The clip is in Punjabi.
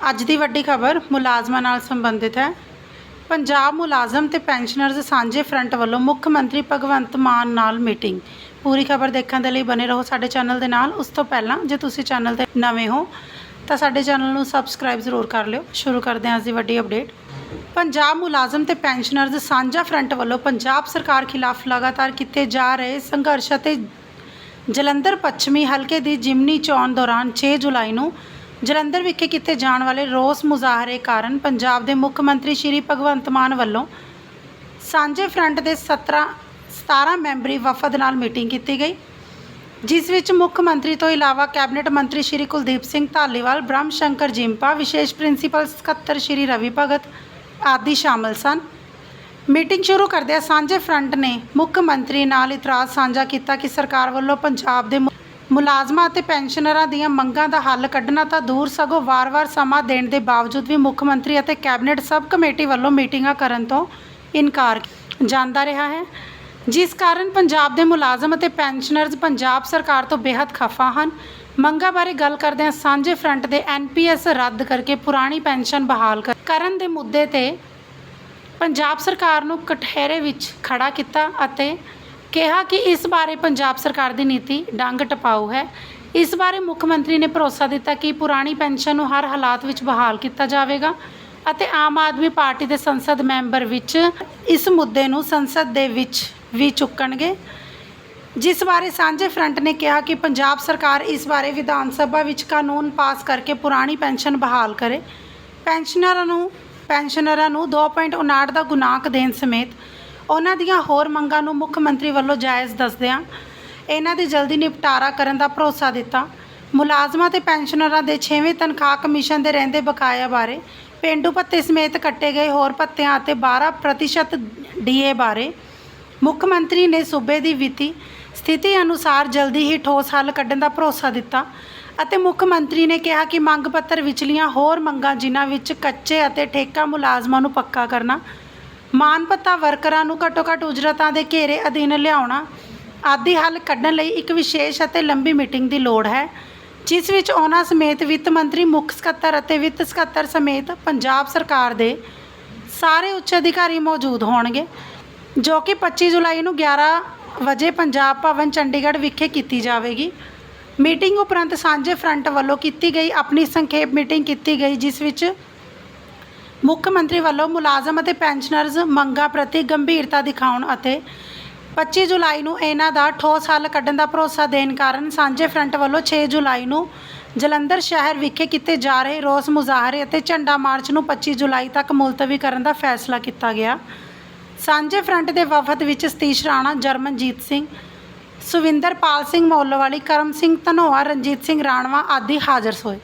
ਅੱਜ ਦੀ ਵੱਡੀ ਖਬਰ ਮੁਲਾਜ਼ਮਾਂ ਨਾਲ ਸੰਬੰਧਿਤ ਹੈ। ਪੰਜਾਬ ਮੁਲਾਜ਼ਮ ਤੇ ਪੈਨਸ਼ਨਰਜ਼ ਸਾਂਝੇ ਫਰੰਟ ਵੱਲੋਂ ਮੁੱਖ ਮੰਤਰੀ ਭਗਵੰਤ ਮਾਨ ਨਾਲ ਮੀਟਿੰਗ। ਪੂਰੀ ਖਬਰ ਦੇਖਣ ਦੇ ਲਈ ਬਨੇ ਰਹੋ ਸਾਡੇ ਚੈਨਲ ਦੇ ਨਾਲ। ਉਸ ਤੋਂ ਪਹਿਲਾਂ ਜੇ ਤੁਸੀਂ ਚੈਨਲ ਤੇ ਨਵੇਂ ਹੋ, ਤਾਂ ਸਾਡੇ ਚੈਨਲ ਨੂੰ ਸਬਸਕ੍ਰਾਈਬ ਜ਼ਰੂਰ ਕਰ ਲਿਓ। ਸ਼ੁਰੂ ਕਰਦੇ ਹਾਂ ਅੱਜ ਦੀ ਵੱਡੀ ਅਪਡੇਟ। ਪੰਜਾਬ ਮੁਲਾਜ਼ਮ ਤੇ ਪੈਨਸ਼ਨਰਜ਼ ਸਾਂਝਾ ਫਰੰਟ ਵੱਲੋਂ ਪੰਜਾਬ ਸਰਕਾਰ ਖਿਲਾਫ ਲਗਾਤਾਰ ਕੀਤੇ ਜਾ ਰਹੇ ਸੰਘਰਸ਼ ਅਤੇ ਜਲੰਧਰ ਪੱਛਮੀ ਹਲਕੇ ਦੀ ਜਿਮਨੀ ਚੋਣ ਦੌਰਾਨ 6 ਜੁਲਾਈ ਨੂੰ ਜਲੰਧਰ ਵਿਖੇ ਕੀਤੇ ਜਾਣ ਵਾਲੇ ਰੋਸ ਮੁਜ਼ਾਹਰੇ ਕਾਰਨ ਪੰਜਾਬ ਦੇ ਮੁੱਖ ਮੰਤਰੀ ਸ਼੍ਰੀ ਭਗਵੰਤ ਮਾਨ ਵੱਲੋਂ ਸਾਂਝੇ ਫਰੰਟ ਦੇ 17 17 ਮੈਂਬਰੀ ਵਫਦ ਨਾਲ ਮੀਟਿੰਗ ਕੀਤੀ ਗਈ, ਜਿਸ ਵਿੱਚ ਮੁੱਖ ਮੰਤਰੀ ਤੋਂ ਇਲਾਵਾ ਕੈਬਨਿਟ ਮੰਤਰੀ ਸ਼੍ਰੀ ਕੁਲਦੀਪ ਸਿੰਘ ਧਾਲੀਵਾਲ, ਬ੍ਰਹਮ ਸ਼ੰਕਰ ਜਿੰਪਾ ਵਿਸ਼ੇਸ਼ ਪ੍ਰਿੰਸੀਪਲ ਸਕੱਤਰ ਸ਼੍ਰੀ ਰਵੀ ਭਗਤ ਆਦਿ ਸ਼ਾਮਲ ਸਨ। ਮੀਟਿੰਗ ਸ਼ੁਰੂ ਕਰਦਿਆਂ ਸਾਂਝੇ ਫਰੰਟ ਨੇ ਮੁੱਖ ਮੰਤਰੀ ਨਾਲ ਇਤਰਾਜ਼ ਸਾਂਝਾ ਕੀਤਾ ਕਿ ਸਰਕਾਰ ਵੱਲੋਂ ਪੰਜਾਬ ਦੇ ਮੁ- ਮੁਲਾਜ਼ਮਾਂ ਅਤੇ ਪੈਨਸ਼ਨਰਾਂ ਦੀਆਂ ਮੰਗਾਂ ਦਾ ਹੱਲ ਕੱਢਣਾ ਤਾਂ ਦੂਰ ਸਗੋਂ ਵਾਰ-ਵਾਰ ਸਮਾਂ ਦੇਣ ਦੇ ਬਾਵਜੂਦ ਵੀ ਮੁੱਖ ਮੰਤਰੀ ਅਤੇ ਕੈਬਨਿਟ ਸਬ ਕਮੇਟੀ ਵੱਲੋਂ ਮੀਟਿੰਗਾਂ ਕਰਨ ਤੋਂ ਇਨਕਾਰ ਜਾਂਦਾ ਰਿਹਾ ਹੈ। ਜਿਸ ਕਾਰਨ ਪੰਜਾਬ ਦੇ ਮੁਲਾਜ਼ਮ ਅਤੇ ਪੈਨਸ਼ਨਰਜ਼ ਪੰਜਾਬ ਸਰਕਾਰ ਤੋਂ ਬੇहद ਖਫਾ ਹਨ। ਮੰਗਾਂ ਬਾਰੇ ਗੱਲ ਕਰਦਿਆਂ ਸਾਂਝੇ ਫਰੰਟ ਦੇ ਐਨਪੀਐਸ ਰੱਦ ਕਰਕੇ ਪੁਰਾਣੀ ਪੈਨਸ਼ਨ ਬਹਾਲ ਕਰ- ਕਰਨ ਦੇ ਮੁੱਦੇ ਤੇ ਪੰਜਾਬ ਸਰਕਾਰ ਨੂੰ ਕਠਹਿਰੇ ਵਿੱਚ ਖੜਾ ਕੀਤਾ ਅਤੇ ਕਿਹਾ ਕਿ ਇਸ ਬਾਰੇ ਪੰਜਾਬ ਸਰਕਾਰ ਦੀ ਨੀਤੀ ਡੰਗ ਟਪਾਊ ਹੈ। ਇਸ ਬਾਰੇ ਮੁੱਖ ਮੰਤਰੀ ਨੇ ਭਰੋਸਾ ਦਿੱਤਾ ਕਿ ਪੁਰਾਣੀ ਪੈਨਸ਼ਨ ਨੂੰ ਹਰ ਹਾਲਾਤ ਵਿੱਚ ਬਹਾਲ ਕੀਤਾ ਜਾਵੇਗਾ ਅਤੇ ਆਮ ਆਦਮੀ ਪਾਰਟੀ ਦੇ ਸੰਸਦ ਮੈਂਬਰ ਵਿੱਚ ਇਸ ਮੁੱਦੇ ਨੂੰ ਸੰਸਦ ਦੇ ਵਿੱਚ ਵੀ ਚੁੱਕਣਗੇ। ਜਿਸ ਬਾਰੇ ਸਾਂਝੇ ਫਰੰਟ ਨੇ ਕਿਹਾ ਕਿ ਪੰਜਾਬ ਸਰਕਾਰ ਇਸ ਬਾਰੇ ਵਿਧਾਨ ਸਭਾ ਵਿੱਚ ਕਾਨੂੰਨ ਪਾਸ ਕਰਕੇ ਪੁਰਾਣੀ ਪੈਨਸ਼ਨ ਬਹਾਲ ਕਰੇ। ਪੈਨਸ਼ਨਰਾਂ ਨੂੰ ਪੈਨਸ਼ਨਰਾਂ ਨੂੰ 2.59 ਦਾ ਗੁਨਾਕ ਦੇਣ ਸਮੇਤ ਉਹਨਾਂ ਦੀਆਂ ਹੋਰ ਮੰਗਾਂ ਨੂੰ ਮੁੱਖ ਮੰਤਰੀ ਵੱਲੋਂ ਜਾਇਜ਼ ਦੱਸਦਿਆਂ ਇਹਨਾਂ ਦੇ ਜਲਦੀ ਨਿਪਟਾਰਾ ਕਰਨ ਦਾ ਭਰੋਸਾ ਦਿੱਤਾ। ਮੁਲਾਜ਼ਮਾਂ ਤੇ ਪੈਨਸ਼ਨਰਾਂ ਦੇ 6ਵੇਂ ਤਨਖਾਹ ਕਮਿਸ਼ਨ ਦੇ ਰਹਿੰਦੇ ਬਕਾਇਆ ਬਾਰੇ, ਪੇਂਡੂ ਭੱਤੇ ਸਮੇਤ ਕੱਟੇ ਗਏ ਹੋਰ ਭੱਤਿਆਂ ਅਤੇ 12% ਡੀਏ ਬਾਰੇ ਮੁੱਖ ਮੰਤਰੀ ਨੇ ਸੂਬੇ ਦੀ ਵਿੱਤੀ ਸਥਿਤੀ ਅਨੁਸਾਰ ਜਲਦੀ ਹੀ ਠੋਸ ਹੱਲ ਕੱਢਣ ਦਾ ਭਰੋਸਾ ਦਿੱਤਾ ਅਤੇ ਮੁੱਖ ਮੰਤਰੀ ਨੇ ਕਿਹਾ ਕਿ ਮੰਗ ਪੱਤਰ ਵਿਚਲੀਆਂ ਹੋਰ ਮੰਗਾਂ ਜਿਨ੍ਹਾਂ ਵਿੱਚ ਕੱਚੇ ਅਤੇ ਠੇਕਾ ਮੁਲਾਜ਼ਮਾਂ ਨੂੰ ਪੱਕਾ ਕਰਨਾ ਮਾਨ ਭੱਤਾ ਵਰਕਰਾਂ ਨੂੰ ਘੱਟੋ ਘੱਟ ਉਜਰਤਾਂ ਦੇ ਘੇਰੇ ਅਧੀਨ ਲਿਆਉਣਾ ਆਦਿ ਹੱਲ ਕੱਢਣ ਲਈ ਇੱਕ ਵਿਸ਼ੇਸ਼ ਅਤੇ ਲੰਬੀ ਮੀਟਿੰਗ ਦੀ ਲੋੜ ਹੈ, ਜਿਸ ਵਿੱਚ ਉਹਨਾਂ ਸਮੇਤ ਵਿੱਤ ਮੰਤਰੀ, ਮੁੱਖ ਸਕੱਤਰ ਅਤੇ ਵਿੱਤ ਸਕੱਤਰ ਸਮੇਤ ਪੰਜਾਬ ਸਰਕਾਰ ਦੇ ਸਾਰੇ ਉੱਚ ਅਧਿਕਾਰੀ ਮੌਜੂਦ ਹੋਣਗੇ, ਜੋ ਕਿ 25 ਜੁਲਾਈ ਨੂੰ 11 ਵਜੇ ਪੰਜਾਬ ਭਵਨ ਚੰਡੀਗੜ੍ਹ ਵਿਖੇ ਕੀਤੀ ਜਾਵੇਗੀ। ਮੀਟਿੰਗ ਉਪਰੰਤ ਸਾਂਝੇ ਫਰੰਟ ਵੱਲੋਂ ਕੀਤੀ ਗਈ ਆਪਣੀ ਸੰਖੇਪ ਮੀਟਿੰਗ ਕੀਤੀ ਗਈ, ਜਿਸ ਵਿੱਚ ਮੁੱਖ ਮੰਤਰੀ ਵੱਲੋਂ ਮੁਲਾਜ਼ਮ ਅਤੇ ਪੈਨਸ਼ਨਰਜ਼ ਮੰਗਾਂ ਪ੍ਰਤੀ ਗੰਭੀਰਤਾ ਦਿਖਾਉਣ ਅਤੇ 25 ਜੁਲਾਈ ਨੂੰ ਇਹਨਾਂ ਦਾ ਠੋਸ ਹੱਲ ਕੱਢਣ ਦਾ ਭਰੋਸਾ ਦੇਣ ਕਾਰਨ ਸਾਂਝੇ ਫਰੰਟ ਵੱਲੋਂ 6 ਜੁਲਾਈ ਨੂੰ ਜਲੰਧਰ ਸ਼ਹਿਰ ਵਿਖੇ ਕੀਤੇ ਜਾ ਰਹੇ ਰੋਸ ਮੁਜ਼ਾਹਰੇ ਅਤੇ ਝੰਡਾ ਮਾਰਚ ਨੂੰ 25 ਜੁਲਾਈ ਤੱਕ ਮੁਲਤਵੀ ਕਰਨ ਦਾ ਫੈਸਲਾ ਕੀਤਾ ਗਿਆ। ਸਾਂਝੇ ਫਰੰਟ ਦੇ ਵਫਦ ਵਿੱਚ ਸਤੀਸ਼ ਰਾਣਾ, ਜਰਮਨਜੀਤ ਸਿੰਘ, ਸੁਵਿੰਦਰਪਾਲ ਸਿੰਘ ਮੌਲਵਾਲੀ, ਕਰਮ ਸਿੰਘ ਧਨੋਆ, ਰਣਜੀਤ ਸਿੰਘ ਰਾਣਵਾ ਆਦਿ ਹਾਜ਼ਰ ਹੋਏ